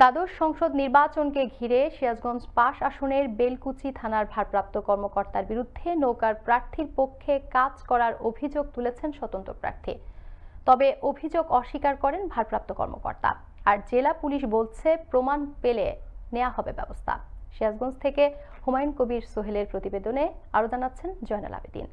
দ্বাদশ সংসদ নির্বাচনকে ঘিরে সিরাজগঞ্জ পাশ আসনের বেলকুচি থানার ভারপ্রাপ্ত কর্মকর্তার বিরুদ্ধে নৌকার প্রার্থীর পক্ষে কাজ করার অভিযোগ তুলেছেন স্বতন্ত্র প্রার্থী। তবে অভিযোগ অস্বীকার করেন ভারপ্রাপ্ত কর্মকর্তা। আর জেলা পুলিশ বলছে, প্রমাণ পেলে নেওয়া হবে ব্যবস্থা। সিরাজগঞ্জ থেকে হুমায়ুন কবির সোহেলের প্রতিবেদনে আরও জানাচ্ছেন জয়নাল আবেদিন।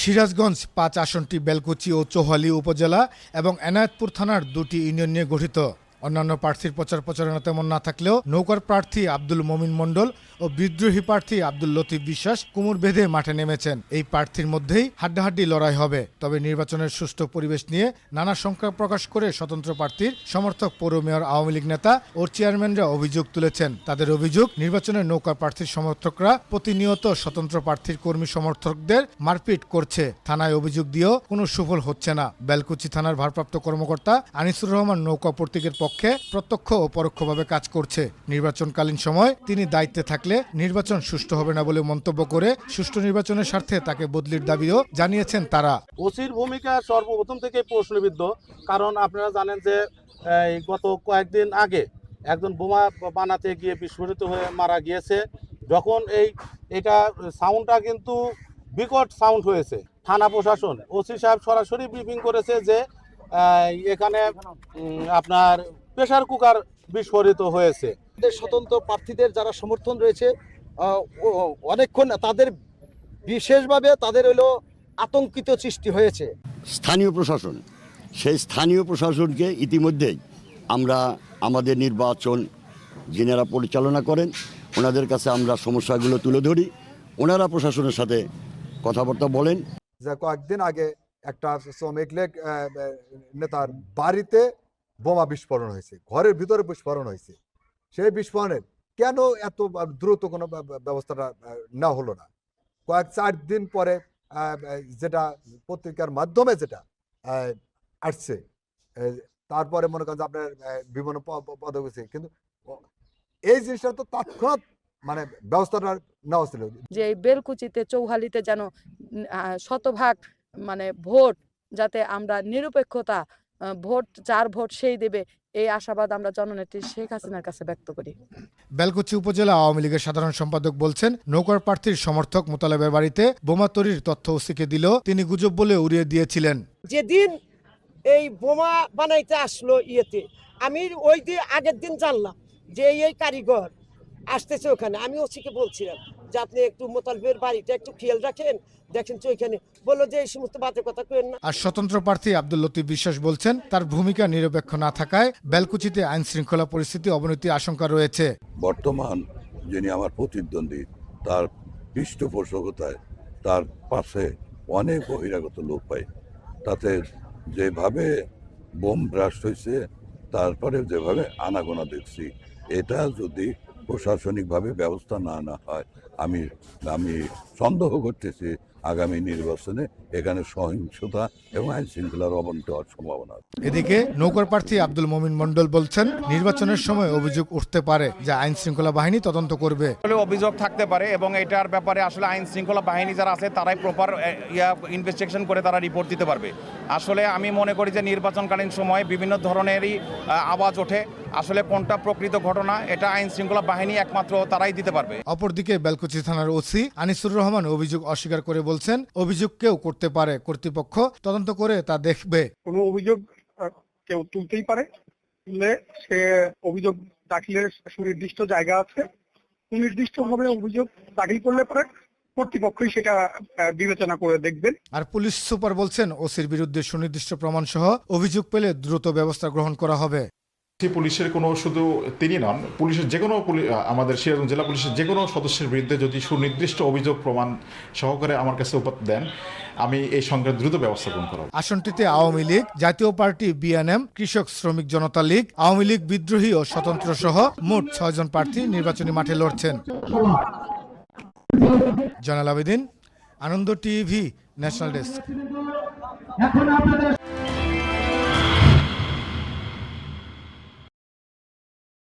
সিরাজগঞ্জ পাঁচ আসনটি বেলকুচি ও চৌহালি উপজেলা এবং এনায়েতপুর থানার দুটি ইউনিয়ন নিয়ে গঠিত। অন্যান্য প্রার্থীর প্রচার প্রচারণা তেমন না থাকলেও নৌকার প্রার্থী আব্দুল মমিন মণ্ডল ও বিদ্রোহী প্রার্থী আব্দুল লতিফ বিশ্বাস কুমুর বেঁধে মাঠে নেমেছেন। এই প্রার্থীর মধ্যেই হাড্ডাহাড্ডি লড়াই হবে। তবে নির্বাচনের সুষ্ঠু পরিবেশ নিয়ে নানা শঙ্কা প্রকাশ করে স্বতন্ত্র প্রার্থীর সমর্থক পৌর মেয়র, আওয়ামী লীগ নেতা ও চেয়ারম্যানরা অভিযোগ তুলেছেন। তাদের অভিযোগ নির্বাচনের নৌকা প্রার্থীর সমর্থকরা প্রতিনিয়ত স্বতন্ত্র প্রার্থীর কর্মী সমর্থকদের মারপিট করছে। থানায় অভিযোগ দিয়েও কোনো সুফল হচ্ছে না। বেলকুচি থানার ভারপ্রাপ্ত কর্মকর্তা আনিসুর রহমান নৌকা প্রতীকের পক্ষে প্রত্যক্ষ ও পরোক্ষভাবে কাজ করছে। নির্বাচনকালীন সময় তিনি দায়িত্বে থাকলে নির্বাচন সুষ্ঠু হবে না বলে মন্তব্য করে সুষ্ঠু নির্বাচনের স্বার্থে তাকে বদলির দাবিও জানিয়েছেন তারা। ওসির ভূমিকা সর্বপ্রথম থেকে প্রশ্নবিদ্ধ, কারণ আপনারা জানেন যে গত কয়েকদিন আগে একজন বোমা বানাতে গিয়ে বিস্ফোরিত হয়ে মারা গিয়েছে। যখন এই, এটা সাউন্ডটা কিন্তু বিকট সাউন্ড হয়েছে। থানা প্রশাসন, ওসি সাহেব সরাসরি ব্রিফিং করেছে যে এখানে আপনার প্রেশার কুকার বিস্ফোরিত হয়েছে। স্বতন্ত্র প্রার্থীদের যারা সমর্থন রয়েছে অনেকক্ষণ তাদের বিশেষভাবে তাদের হলো আতঙ্কিত সৃষ্টি হয়েছে। স্থানীয় প্রশাসন সেই স্থানীয় প্রশাসনকে ইতিমধ্যেই আমরা আমাদের নির্বাচন যিনারা পরিচালনা করেন ওনাদের কাছে আমরা সমস্যাগুলো তুলে ধরি। ওনারা প্রশাসনের সাথে কথাবার্তা বলেন। যে কয়েকদিন আগে একটা শ্রমিক লীগ নেতার বাড়িতে বোমা বিস্ফোরণ হয়েছে, ঘরের ভিতরে বিস্ফোরণ হয়েছে। সেই বিস্ফোরণের কেন এত দ্রুত কোনো ব্য- ব্য- ব্যবস্থাটা নেওয়া হলো না? কয়েক চার দিন পরে যেটা পত্রিকার মাধ্যমে যেটা আসছে তারপরে মনে করেন যে আপনার বিভিন্ন পদক কিন্তু এই জিনিসটা তো তৎক্ষণাৎ মানে ব্যবস্থাটা নেওয়া ছিল যে বেলকুচিতে, চৌহালিতে যেন শতভাগ মানে ভোট, যাতে আমরা নিরপেক্ষতা ভোট যার ভোট সেই দেবে। এই আশাবাদ আমরা জননেত্রী শেখ হাসিনার কাছে ব্যক্ত করি। বেলকুচি উপজেলা আওয়ামী লীগের সাধারণ সম্পাদক বলছেন নৌকার প্রার্থীর সমর্থক মোতালেবের বাড়িতে বোমা তৈরির তথ্য ওসিকে দিল তিনি গুজব বলে উড়িয়ে দিয়েছিলেন। যেদিন এই বোমা বানাইতে আসলো ইয়েতে আমি ওই দিন আগের দিন জানলাম যে এই এই কারিগর আসতেছে ওখানে। আমি ওসিকে বলছিলাম যে আপনি একটু মোতালবের বাড়িটা একটু খেয়াল রাখেন। দেখেন তো ওইখানে বলল যে এই সমস্ত বাজে কথা কেন না। আর স্বতন্ত্র প্রার্থী আব্দুল লতিফ বিশ্বাস বলছেন তার ভূমিকা নিরপেক্ষ না থাকায় বেলকুচিতে আইন শৃঙ্খলা পরিস্থিতি অবনতির আশঙ্কা রয়েছে। বর্তমান যিনি আমার প্রতিদ্বন্দ্বী তার পৃষ্ঠপোষকতায় তার পাশে অনেক বহিরাগত লোক পাই তাতে যেভাবে বোম ব্রাস্ট হয়েছে তারপরে যেভাবে আনাগোনা দেখছি এটা যদি প্রশাসনিকভাবে ব্যবস্থা না না হয় আমি আমি সন্দেহ করতেছি আগামী নির্বাচনে এখানে সহিংসতা এবং আইন শৃঙ্খলার অবনতি হওয়ার সম্ভাবনা এদিকে নৌকার প্রার্থী আব্দুল মমিন মণ্ডল বলছেন নির্বাচনের সময় অভিযোগ উঠতে পারে যা আইন শৃঙ্খলা বাহিনী তদন্ত করবে। আসলে অভিযোগ থাকতে পারে এবং এটার ব্যাপারে আসলে আইন শৃঙ্খলা বাহিনী যারা আছে তারাই প্রপার ইয়া ইনভেস্টিগেশন করে তারা রিপোর্ট দিতে পারবে। আসলে আমি মনে করি যে নির্বাচনকালীন সময়ে বিভিন্ন ধরনেরই আওয়াজ ওঠে। আসলে কোনটা প্রকৃত ঘটনা এটা আইন শৃঙ্খলা বাহিনী একমাত্র তারাই দিতে পারবে। অপরদিকে বেলকুচি থানার ওসি আনিসুর রহমান অভিযোগ অস্বীকার করে বলছেন অভিযোগ কেউ করতে পারে কর্তৃপক্ষ তদন্ত করে তা দেখবে। কোনো অভিযোগ কেউ তুলতেই পারে তুললে সে অভিযোগ দাখিলের সুনির্দিষ্ট জায়গা আছে। সুনির্দিষ্টভাবে অভিযোগ দাখিল করলে পরে কর্তৃপক্ষই সেটা বিবেচনা করে দেখবেন। আর পুলিশ সুপার বলছেন ওসির বিরুদ্ধে সুনির্দিষ্ট প্রমাণ সহ অভিযোগ পেলে দ্রুত ব্যবস্থা গ্রহণ করা হবে। পুলিশের কোনো শুধু তিনি নন পুলিশের যে কোনো আমাদের সিরাজগঞ্জ জেলা পুলিশের যে কোনো সদস্যের বিরুদ্ধে যদি সুনির্দিষ্ট অভিযোগ প্রমাণ সহকারে আমার কাছে উপাত দেন আমি এই সংক্রান্ত দ্রুত ব্যবস্থা গ্রহণ করব। আসনটিতে আওয়ামী লীগ জাতীয় পার্টি বিএনএম কৃষক শ্রমিক জনতা লীগ আওয়ামী লীগ বিদ্রোহী ও স্বতন্ত্র সহ মোট ছয়জন প্রার্থী নির্বাচনী মাঠে লড়ছেন। Zainal Abedin Ananda TV national desk.